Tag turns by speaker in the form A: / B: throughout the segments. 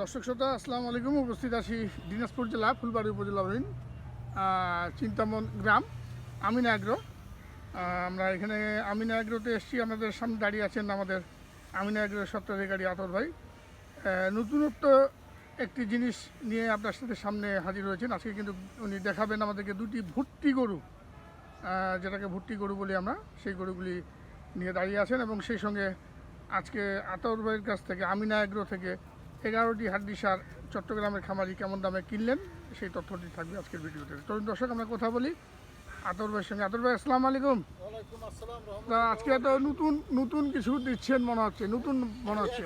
A: দর্শক শ্রোতা, আসসালামু আলাইকুম। উপস্থিত আছি দিনাজপুর জেলা, ফুলবাড়ি উপজেলাধীন চিন্তামন গ্রাম, আমিনা অ্যাগ্রো আমরা এখানে আমিনা অ্যাগ্রোতে এসেছি। আমাদের সামনে দাঁড়িয়ে আছেন আমাদের আমিনা অ্যাগ্রোর সত্ত্বাধিকারী আতর ভাই। নতুনত্ব একটি জিনিস নিয়ে আপনার সাথে সামনে হাজির হয়েছেন। আজকে কিন্তু উনি দেখাবেন আমাদেরকে দুটি ভুট্টি গরু যেটাকে ভুট্টি গরু বলি আমরা। সেই গরুগুলি নিয়ে দাঁড়িয়ে আছেন এবং সেই সঙ্গে আজকে আতর ভাইয়ের কাছ থেকে, আমিনা এগ্রো থেকে এগারোটি হাড্ডি সার চট্টগ্রামের খামারি কেমন দামে কিনলেন? সেই তথ্যটি থাকবে আজকের ভিডিওতে। তরুণ দর্শক আমরা কথা বলি আতর ভাইয়ের সঙ্গে। আতর ভাই আসসালামু আলাইকুম। আজকে তো নতুন নতুন কিছু দিচ্ছেন মনে হচ্ছে নতুন মনে হচ্ছে।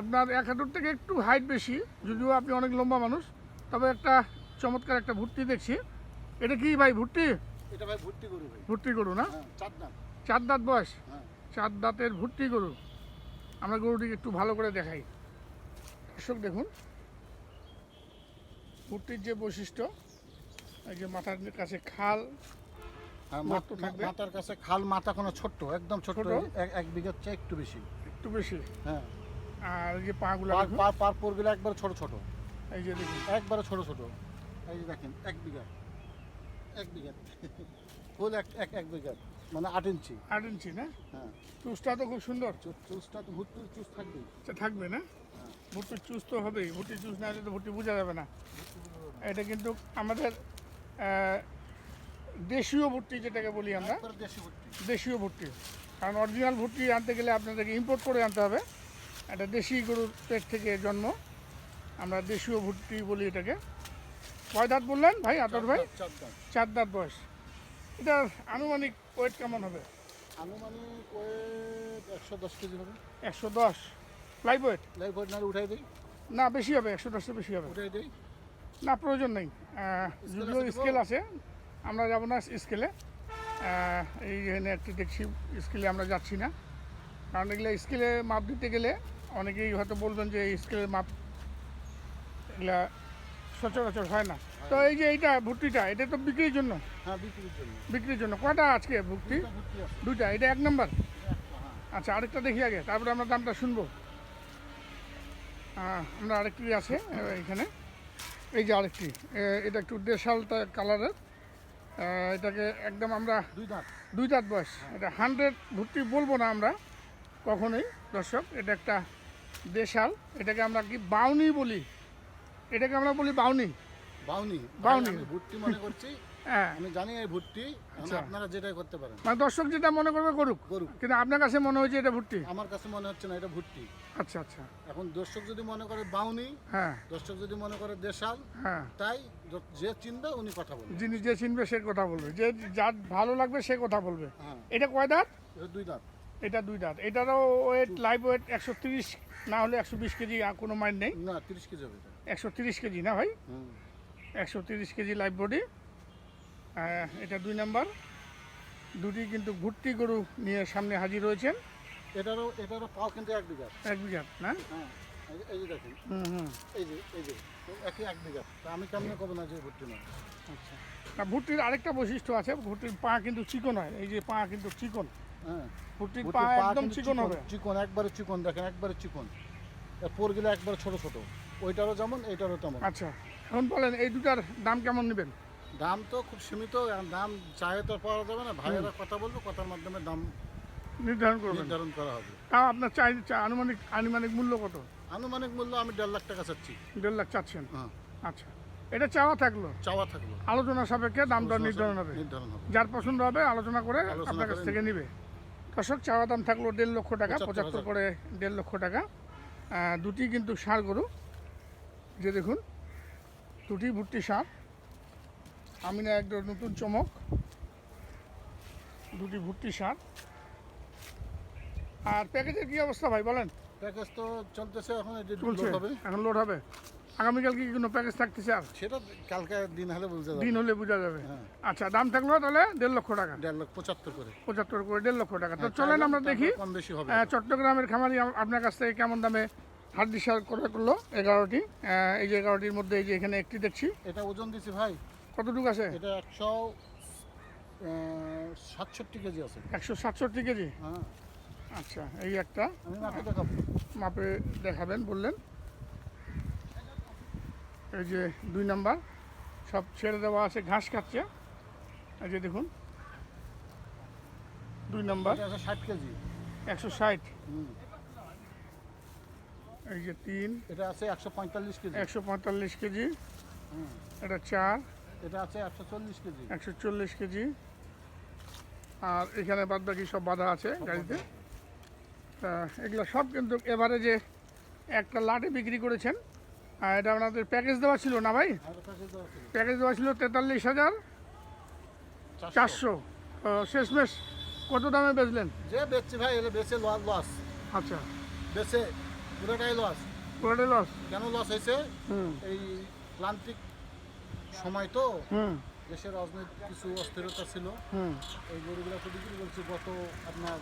A: আপনার এক হাঁটুর থেকে একটু হাইট বেশি যদিও আপনি অনেক লম্বা মানুষ তবে একটা চমৎকার একটা ভর্তি দেখছি। এটা কি ভাই ভর্তি?
B: এটা ভাই ভর্তি ভাই।
A: ভুট্টি গরু না?
B: হ্যাঁ চার
A: দাঁত বয়স?
B: হ্যাঁ।
A: চার দাঁতের ভর্তি গরু। আমরা গরুটিকে একটু ভালো করে দেখাই। দর্শক দেখুন ভুট্টির যে বৈশিষ্ট্য এই যে মাথার কাছে খাল
B: আর
A: গর্ত থাকবে?
B: মাথার কাছে খাল মাথা কোনো ছোট্ট একদম ছোট? এক বিঘার চেয়ে একটু বেশি।
A: একটু বেশি?
B: হ্যাঁ।
A: আর এই যে পাগুলো
B: পার
A: দেখুন।
B: পার পার পরগুলো একবারে ছোট ছোট।
A: এই যে দেখুন।
B: একবারে ছোট ছোট। এই যে দেখেন এক বিঘা। এক বিঘা। ফুল এক এক এক বিঘা মানে আট ইঞ্চি।
A: আট ইঞ্চি না?
B: হ্যাঁ।
A: চুসটা তো খুব সুন্দর।
B: চুস- চুসটা তো ভুট্টি চুস থাকবেই।
A: আচ্ছা, থাকবে না?
B: হ্যাঁ।
A: ভুট্টির চুজ তো হবেই। ভুট্টির চুজ না হলে তো ভুট্টি বোঝা যাবে না। এটা কিন্তু আমাদের দেশীয় ভুট্টি যেটাকে বলি আমরা। দেশীয় ভুট্টি। কারণ অরিজিনাল ভুট্টি আনতে গেলে আপনাদেরকে ইম্পোর্ট করে আনতে হবে। এটা দেশি গরুর পেট থেকে জন্ম। আমরা দেশীয় ভুট্টি বলি এটাকে। কয় দাঁত বললেন ভাই আতর ভাই?
B: চার
A: দাঁত বয়স। এটার আনুমানিক ওয়েট কেমন হবে?
B: আনুমানিক ওয়েট একশো দশ কেজি হবে।
A: একশো দশ। লাইভ ওয়েট
B: লাইভ ওয়েট নাহলে উঠাই দিই?
A: না বেশি হবে একশো দশের বেশি হবে।
B: উঠাই দিই?
A: না প্রয়োজন নেই। যদিও স্কেল আছে আমরা যাব না স্কেলে এই এখানে একটি দেখছি স্কেলে আমরা যাচ্ছি না। কারণ এগুলো স্কেলে মাপ দিতে গেলে অনেকেই হয়তো বলবেন যে স্কেলের মাপ এগুলা সচরাচর হয় না। তো এই যে এইটা ভুট্টিটা এটা তো বিক্রির জন্য।
B: হ্যাঁ বিক্রির জন্য।
A: বিক্রির জন্য। কয়টা আজকে ভুট্টি?
B: দুটো
A: দুইটা এটা এক নম্বর
B: হ্যাঁ।
A: আচ্ছা আরেকটা দেখি আগে তারপরে আমরা দামটা শুনব। আমরা আরেকটি আছে এখানে। এই যে আরেকটি এটা একটু দেশালটা কালারের। এটাকে একদম আমরা
B: দুই দাঁত।
A: দুই দাঁত বয়স। এটা হান্ড্রেড ভর্তি বলব না আমরা কখনোই দর্শক এটা একটা দেশাল। এটাকে আমরা কি বাউনি বলি? এটাকে আমরা বলি বাউনি।
B: বাউনি।
A: বাউনি।
B: ভর্তি মনে করছি
A: হ্যাঁ
B: আমি জানি এই মানে
A: আচ্ছা।
B: আপনারা যেটাই করতে পারেন।
A: মানে দর্শক যেটা মনে করবে করুক।
B: গরু
A: কিন্তু আপনার কাছে মনে হয়েছে এটা ভর্তি
B: আমার কাছে মনে হচ্ছে না এটা ভুট্টি।
A: আচ্ছা আচ্ছা।
B: এখন দর্শক যদি মনে করে বাউনি
A: হ্যাঁ।
B: দর্শক যদি মনে করে দেশাল
A: হ্যাঁ।
B: তাই যে চিনবে উনি কথা বলবে।
A: যিনি যে চিনবে সে কথা বলবে। যে যার ভালো লাগবে সে কথা বলবে।
B: হ্যাঁ।
A: এটা কয় দাঁত?
B: দুই দাঁত।
A: এটা দুই দাঁত। এটারও ওয়েট লাইভ ওয়েট একশো তিরিশ না হলে একশো বিশ কেজি কোনো মাইন্ড নেই?
B: না তিরিশ কেজি হবে
A: একশো তিরিশ কেজি না ভাই? একশো তিরিশ কেজি লাইভ বডি এটা দুই নাম্বার। দুটি কিন্তু ভুট্টি গরু নিয়ে সামনে হাজির হয়েছেন
B: এটারও এটারও পাও কিন্তু এক বিঘা
A: এক বিঘা না?
B: হ্যাঁ এই যে- দেখেন।
A: হুম হুম।
B: এই যে এই যে একই এক বিঘা। তা আমি কেমনে কব না যে ভুট্টি না
A: আচ্ছা। না ভুট্টির আরেকটা বৈশিষ্ট্য আছে ভুট্টির পা কিন্তু চিকন হয়। এই যে পা কিন্তু চিকন।
B: হ্যাঁ।
A: ভুট্টির পা একদম চিকন হবে।
B: চিকন একবারে চিকন দেখেন একবারে চিকন। এর পোরগুলো একবারে ছোট ছোট। ওইটারও যেমন এইটারও তেমন।
A: আচ্ছা। এখন বলেন এই দুটার দাম কেমন নেবেন?
B: দাম তো খুব সীমিত দাম চায়ে তো পাওয়া যাবে না। ভাইয়েরা কথা বলব কথার মাধ্যমে দাম
A: নির্ধারণ করবেন।
B: নির্ধারণ করা হবে।
A: তাও আপনার চাই আনুমানিক আনুমানিক মূল্য কত?
B: আনুমানিক মূল্য আমি দেড় লাখ টাকা চাচ্ছি।
A: দেড় লাখ চাচ্ছেন?
B: হ্যাঁ।
A: আচ্ছা। এটা চাওয়া থাকল?
B: চাওয়া থাকল।
A: আলোচনা সাপেক্ষে দাম দর নির্ধারণ হবে।
B: নির্ধারণ
A: যার পছন্দ হবে আলোচনা করে আপনার কাছ থেকে নিবে। দর্শক চাওয়া দাম থাকল দেড় লক্ষ টাকা
B: পঁচাত্তর
A: পঁচাত্তর করে দেড় লক্ষ টাকা। দুটি কিন্তু সার গরু। যে দেখুন দুটি ভুট্টি সার। আমিনা একটা নতুন চমক। দুটি ভুট্টি সার। আর প্যাকেজের কি অবস্থা ভাই বলেন?
B: প্যাকেজ তো চলতেছে এখন
A: চলছে। এখন লোড হবে। আগামীকাল কি কোনো প্যাকেজ থাকতেছে আর?
B: সেটা কালকে দিন হলে বুঝতে যাবে।
A: দিন হলে বোঝা যাবে।
B: হ্যাঁ।
A: আচ্ছা দাম থাকল তাহলে দেড় লক্ষ টাকা।
B: দেড় লক্ষ পঁচাত্তর করে।
A: পঁচাত্তর করে দেড় লক্ষ টাকা। তো
B: হ্যাঁ,
A: চলেন আমরা দেখি।
B: কম বেশি হবে।
A: চট্টগ্রামের খামারি আপনার কাছ থেকে কেমন দামে হাট দিশার করে করল? এগারোটি। এই যে এগারোটির মধ্যে এই যে এখানে একটি দেখছি।
B: এটা ওজন দিছি ভাই।
A: কতটুকু আছে?
B: এটা একশো সাতষট্টি কেজি আছে।
A: একশো সাতষট্টি কেজি?
B: হ্যাঁ।
A: আচ্ছা এই একটা
B: মাকে দেখাবো।
A: মাপে দেখাবেন বললেন। এই যে দুই নাম্বার সব ছেড়ে দেওয়া আছে ঘাস খাচ্ছে। এই যে দেখুন দুই নাম্বার।
B: আছে ষাট কেজি।
A: একশো ষাট। এই যে তিন।
B: এটা আছে একশো পঁয়তাল্লিশ কেজি।
A: একশো পঁয়তাল্লিশ কেজি। এটা চার।
B: এটা আছে একশো চল্লিশ কেজি।
A: একশো চল্লিশ কেজি। আর এখানে বাদ বাকি সব বাধা আছে গাড়িতে। এগুলো সব কিন্তু এবারে যে একটা লাটে বিক্রি করেছেন আর এটা আপনাদের প্যাকেজ দেওয়া ছিল না ভাই?
B: ছিল।
A: প্যাকেজ দেওয়া ছিল তেতাল্লিশ হাজার চারশো। শেষমেশ কত দামে বেচলেন?
B: যে বেচছে ভাই এলে বেচে লস
A: আচ্ছা।
B: বেচে পুরোটাই লস
A: পুরোটাই লস
B: কেন লস হয়েছে? এই প্লান্তিক সময় তো
A: হুম।
B: দেশের রাজনৈতিক কিছু অস্থিরতা ছিল।
A: হুম।
B: এই গরুগুলো তো বিক্রি করছি গত আপনার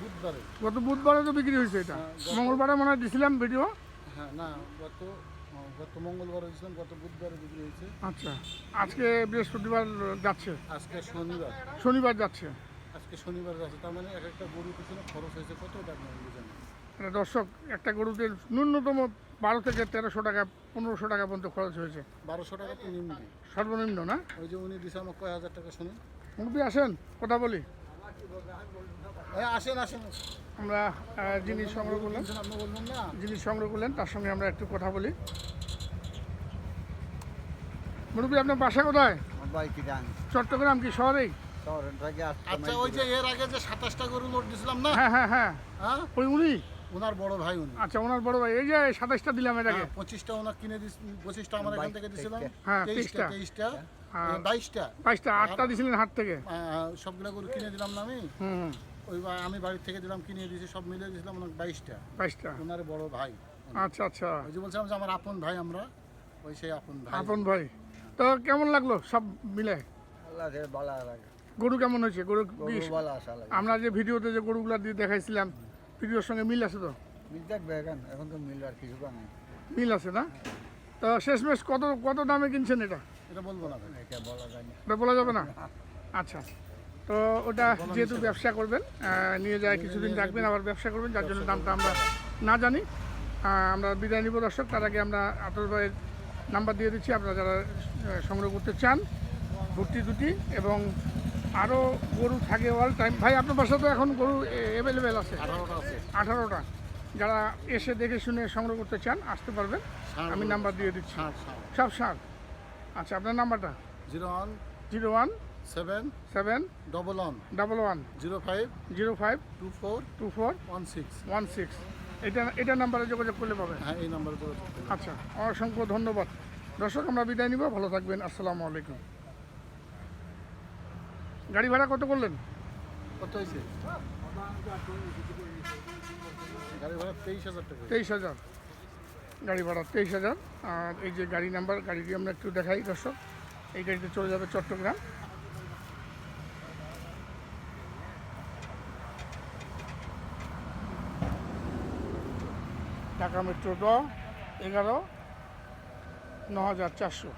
B: বুধবারে।
A: গত বুধবারে তো বিক্রি হয়েছে এটা।
B: হ্যাঁ,
A: মঙ্গলবারে মনে হয় দিছিলাম ভিডিও
B: হ্যাঁ না গত গত মঙ্গলবারে দিয়েছিলাম গত বুধবারে বিক্রি হয়েছে।
A: আচ্ছা আজকে বৃহস্পতিবার যাচ্ছে।
B: আজকে শনিবার।
A: শনিবার যাচ্ছে।
B: আজকে শনিবার যাচ্ছে তার মানে এক একটা গরুর পিছনে খরচ হয়েছে কত টাকা বুঝেন
A: এটা দর্শক একটা গরুতে ন্যূনতম বারো থেকে তেরোশো টাকা পনেরোশো টাকা পর্যন্ত খরচ হয়েছে।
B: বারোশো টাকা তো নিম্ন।
A: সর্বনিম্ন না?
B: ওই যে উনি দিছে আমার কয় হাজার টাকা শুনুন।
A: মুরব্বী আসেন কথা বলি।
B: হ্যাঁ আসেন আসেন।
A: আমরা জিনিস সংগ্রহ করলেন
B: কিনছেন আপনি বলবেন না।
A: জিনিস সংগ্রহ করলেন তার সঙ্গে আমরা একটু কথা বলি। মুরব্বী আপনার বাসা কোথায়? চট্টগ্রাম কি শহরেই
B: আচ্ছা ওই যে এর আগে যে সাতাশটা গরু লোড দিছিলাম না?
A: হ্যাঁ হ্যাঁ হ্যাঁ।
B: হ্যাঁ?
A: ওই উনি?
B: ওনার বড় ভাই উনি।
A: আচ্ছা ওনার বড় ভাই। এই যে সাতাইশটা দিলাম এটাকে।
B: হ্যাঁ, পঁচিশটা ওনার কিনে দিস পঁচিশটা আমার এখান থেকে দিছিলাম।
A: হ্যাঁ,
B: তেইশটা
A: তেইশটা। আর
B: বাইশটা।
A: বাইশটা আটটা দিছিলেন হাট থেকে।
B: সবগুলো গরু কিনে দিলাম না আমি।
A: হুম
B: ওই আমি বাড়ি থেকে দিলাম কিনে দিয়েছি সব মিলে দিয়েছিলাম ওনার বাইশটা।
A: বাইশটা।
B: ওনার বড় ভাই
A: আচ্ছা আচ্ছা।
B: ওই যে বলছিলাম যে আমার আপন ভাই আমরা ওই সেই আপন ভাই।
A: আপন ভাই। তো কেমন লাগল সব মিলে?
C: আল্লাহ ভালো লাগে।
A: গরু কেমন হয়েছে? গরু
C: গরু ভালো আসা লাগে।
A: আমরা যে ভিডিওতে যে গরুগুলা দিয়ে দেখাইছিলাম ভিডিওর সঙ্গে মিল আছে তো?
C: মিল থাকবে এখন এখন তো মিল আর কিছু নেই।
A: মিল আছে না? তো শেষমেশ কত কত দামে কিনছেন এটা?
B: এটা বলব না
C: এটা বলা যায় না।
A: ওটা বলা যাবে না? আচ্ছা তো ওটা যেহেতু ব্যবসা করবেন নিয়ে যায় কিছুদিন রাখবেন আবার ব্যবসা করবেন যার জন্য দামটা আমরা না জানি। আমরা বিদায় নিব দর্শক তার আগে আমরা আতর ভাইয়ের নাম্বার দিয়ে দিচ্ছি আপনারা যারা সংগ্রহ করতে চান ভর্তি দুটি এবং আরও গরু থাকে অল টাইম ভাই আপনার বাসা তো এখন গরু অ্যাভেলেবেল আছে।
B: আঠারোটা আছে।
A: আঠারোটা। যারা এসে দেখে শুনে সংগ্রহ করতে চান আসতে পারবেন। আমি নাম্বার দিয়ে দিচ্ছি। সব সার আচ্ছা আপনার নাম্বারটা
B: zero one
A: zero one
B: seven
A: seven
B: double one
A: double one
B: zero five
A: zero five
B: two four
A: two four
B: one six.
A: One six. এটা এটা নাম্বারে যোগাযোগ করলে পাবেন।
B: হ্যাঁ এই নাম্বারে যোগাযোগ
A: আচ্ছা অসংখ্য ধন্যবাদ। দর্শক আমরা বিদায় নিব। ভালো থাকবেন। আসসালামু আলাইকুম। গাড়ি ভাড়া কত করলেন?
B: কত হয়েছে? গাড়ি ভাড়া তেইশ হাজার টাকা।
A: তেইশ হাজার। গাড়ি ভাড়া তেইশ হাজার। আর এই যে গাড়ি নাম্বার গাড়িটি আমরা একটু দেখাই দর্শক। এই গাড়িতে চলে যাবে চট্টগ্রাম। ঢাকা মেট্রো দ এগারো ন হাজার চারশো।